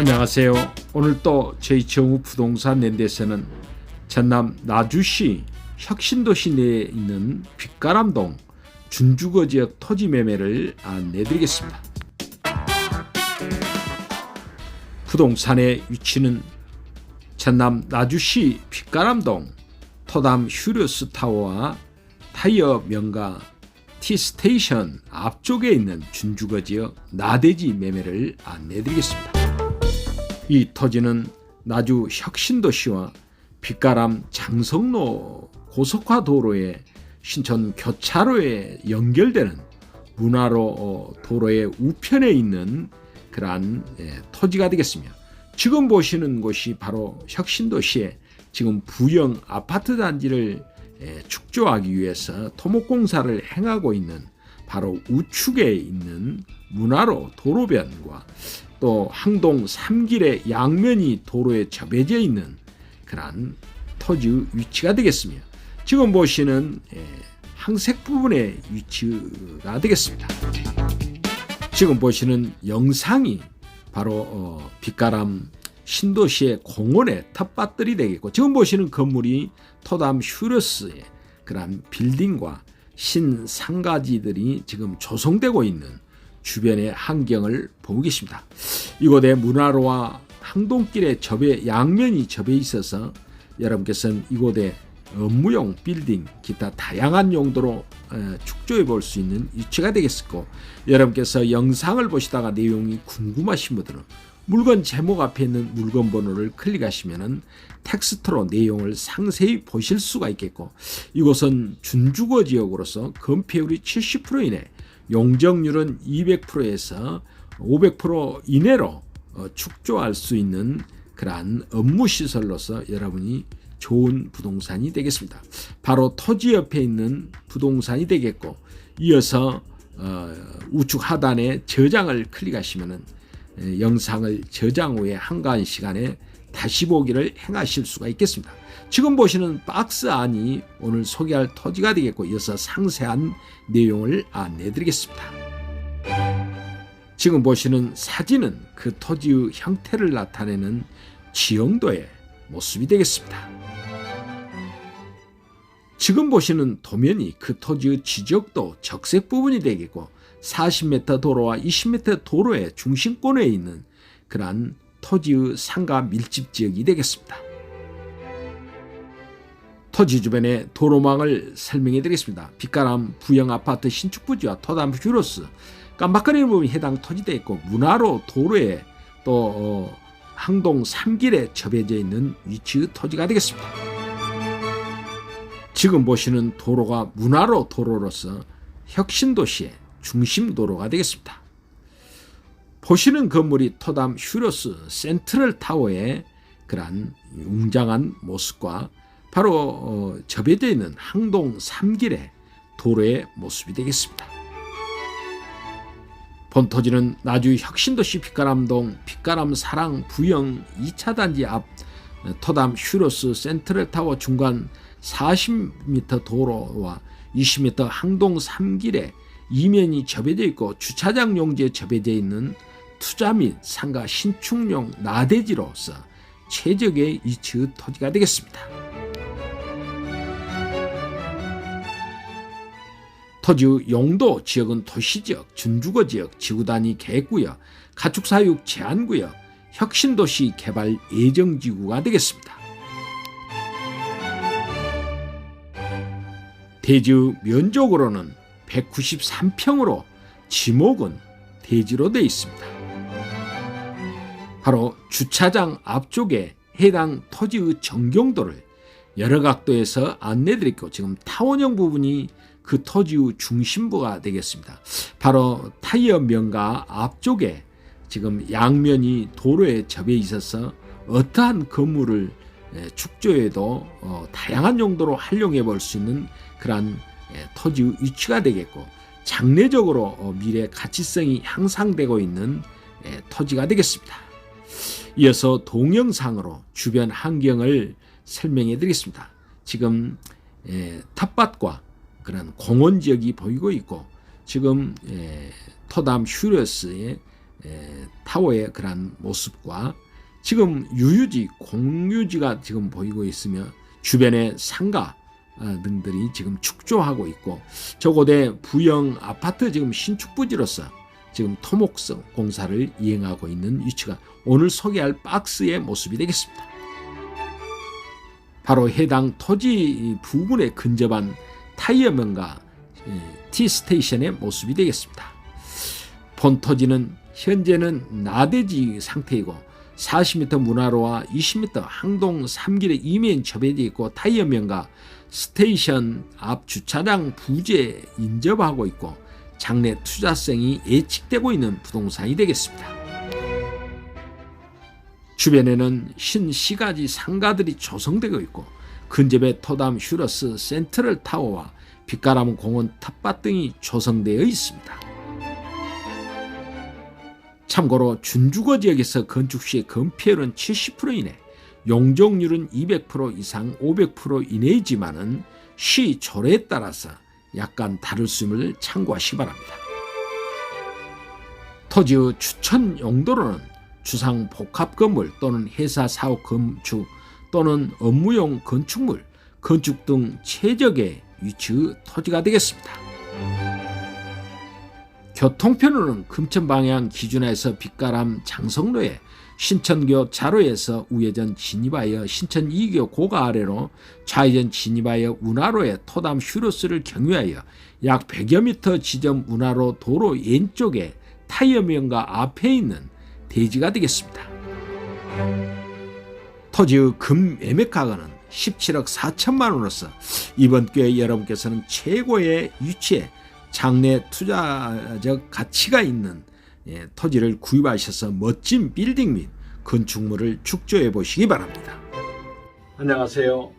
안녕하세요. 오늘 또 저희 정우 부동산 랜드에서는 전남 나주시 혁신도시 내에 있는 빛가람동 준주거 지역 토지 매매를 안내드리겠습니다. 부동산의 위치는 전남 나주시 빛가람동 토담 휴르스 타워와 타이어 명가 T스테이션 앞쪽에 있는 준주거 지역 나대지 매매를 안내드리겠습니다. 이 토지는 나주 혁신도시와 빛가람 장성로 고속화 도로의 신천 교차로에 연결되는 문화로 어, 도로의 우편에 있는 그러한 예, 토지가 되겠습니다. 지금 보시는 곳이 바로 혁신도시에 지금 부영 아파트 단지를 예, 축조하기 위해서 토목공사를 행하고 있는 바로 우측에 있는 문화로 도로변과 또 항동 3길의 양면이 도로에 접해져 있는 그러한 토지 위치가 되겠습니다. 지금 보시는 예, 항색 부분의 위치가 되겠습니다. 지금 보시는 영상이 바로 어, 빛가람 신도시의 공원의 텃밭들이 되겠고 지금 보시는 건물이 토담 휴러스의 그러한 빌딩과 신상가지들이 지금 조성되고 있는 주변의 환경을 보고 계십니다. 이곳에 문화로와 항동길의 접해 양면이 접해 있어서 여러분께서는 이곳에 업무용 빌딩 기타 다양한 용도로 축조해 볼 수 있는 위치가 되겠고 여러분께서 영상을 보시다가 내용이 궁금하신 분들은 물건 제목 앞에 있는 물건 번호를 클릭하시면 텍스트로 내용을 상세히 보실 수가 있겠고 이곳은 준주거 지역으로서 건폐율이 70% 이내 용적률은 200%에서 500% 이내로 어, 축조할 수 있는 그러한 업무 시설로서 여러분이 좋은 부동산이 되겠습니다. 바로 토지 옆에 있는 부동산이 되겠고 이어서 어, 우측 하단에 저장을 클릭하시면은 영상을 저장 후에 한가한 시간에 다시 보기를 행하실 수가 있겠습니다. 지금 보시는 박스 안이 오늘 소개할 토지가 되겠고 이어서 상세한 내용을 안내 드리겠습니다. 지금 보시는 사진은 그 토지의 형태를 나타내는 지형도의 모습이 되겠습니다. 지금 보시는 도면이 그 토지의 지적도 적색 부분이 되겠고 40m 도로와 20m 도로의 중심권에 있는 그러한 토지의 상가 밀집 지역이 되겠습니다. 토지 주변의 도로망을 설명해 드리겠습니다. 빛가람 부영 아파트 신축 부지와 토담 휴로스 깜박거리는 부분이 해당 토지대 있고 문화로 도로에 또 어, 항동 3길에 접해져 있는 위치의 토지가 되겠습니다. 지금 보시는 도로가 문화로 도로로서 혁신도시의 중심 도로가 되겠습니다. 보시는 건물이 토담 휴로스 센트럴 타워의 그러한 웅장한 모습과 바로 어, 접해져 있는 항동 3길의 도로의 모습이 되겠습니다. 본토지는 나주 혁신도시 빛가람동 빛가람 사랑 부영 2차 단지 앞 토담 휴로스 센트럴 타워 중간 40m 도로와 20m 항동 3길에 이면이 접해져 있고 주차장 용지에 접해져 있는 투자 및 상가 신축용 나대지로서 최적의 이츠 토지가 되겠습니다. 토지 용도 지역은 도시지역, 준주거 지역, 지구단위 계획구역, 가축사육 제한구역, 혁신도시 개발 예정지구가 되겠습니다. 대지 면적으로는 193평으로 지목은 대지로 되어 있습니다. 바로 주차장 앞쪽에 해당 토지의 정경도를 여러 각도에서 안내드렸고 지금 타원형 부분이 그 토지의 중심부가 되겠습니다. 바로 타이어 면가 앞쪽에 지금 양면이 도로에 접해 있어서 어떠한 건물을 축조해도 어, 다양한 용도로 활용해 볼 수 있는 그러한 토지 위치가 되겠고 장래적으로 어, 미래 가치성이 향상되고 있는 토지가 되겠습니다. 이어서 동영상으로 주변 환경을 설명해 드리겠습니다. 지금 텃밭과 그런 공원 지역이 보이고 있고 지금 토담 휴러스의 에, 타워의 그러한 모습과 지금 유유지 공유지가 지금 보이고 있으며 주변에 상가 아, 등들이 지금 축조하고 있고 저곳에 부영 아파트 지금 신축 부지로서 지금 토목성 공사를 이행하고 있는 위치가 오늘 소개할 박스의 모습이 되겠습니다. 바로 해당 토지 부근에 근접한 타이어면과 T 스테이션의 모습이 되겠습니다. 본 토지는 현재는 나대지 상태이고 40m 문화로와 20m 항동 3길에 이면 접해져 있고 타이어면과 스테이션 앞 주차장 부지에 인접하고 있고 장래 투자성이 예측되고 있는 부동산이 되겠습니다. 주변에는 신시가지 상가들이 조성되고 있고 근접에 토담 슈러스 센트럴 타워와 빛가람 공원 텃밭 등이 조성되어 있습니다. 참고로 준주거 지역에서 건축 시의 건폐율은 70% 이내, 용적률은 200% 이상 500% 이내이지만은 시 조례에 따라서 약간 다를 수 있음을 참고하시기 바랍니다. 토지의 추천 용도로는 주상 복합 건물 또는 회사 사업 건축 또는 업무용 건축물, 건축 등 최적의 위치의 토지가 되겠습니다. 교통편으로는 금천 방향 기준에서 빛가람 장성로에 신천교 자로에서 우회전 진입하여 신천 2교 고가 아래로 좌회전 진입하여 운하로에 토담 휴로스를 경유하여 약 100여 미터 지점 운하로 도로 왼쪽에 타이어면과 앞에 있는 대지가 되겠습니다. 토지의 금 매매가격은 17억 4천만 원으로서 이번 기회에 여러분께서는 최고의 위치에 장래 투자적 가치가 있는 예, 토지를 구입하셔서 멋진 빌딩 및 건축물을 축조해 보시기 바랍니다. 안녕하세요.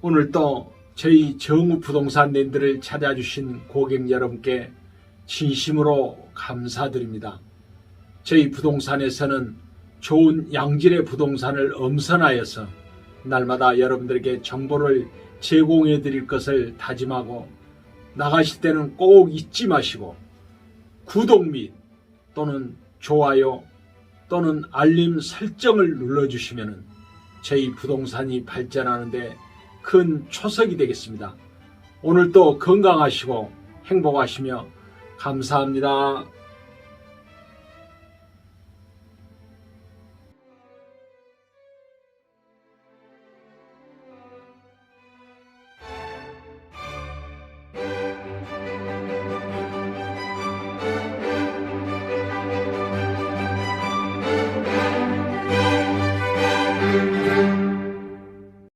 오늘 또 저희 정우 부동산 랜드를 찾아주신 고객 여러분께 진심으로 감사드립니다. 저희 부동산에서는 좋은 양질의 부동산을 엄선하여서 날마다 여러분들에게 정보를 제공해 드릴 것을 다짐하고 나가실 때는 꼭 잊지 마시고 구독 및 또는 좋아요 또는 알림 설정을 눌러주시면 저희 부동산이 발전하는데 큰 초석이 되겠습니다. 오늘도 건강하시고 행복하시며 감사합니다.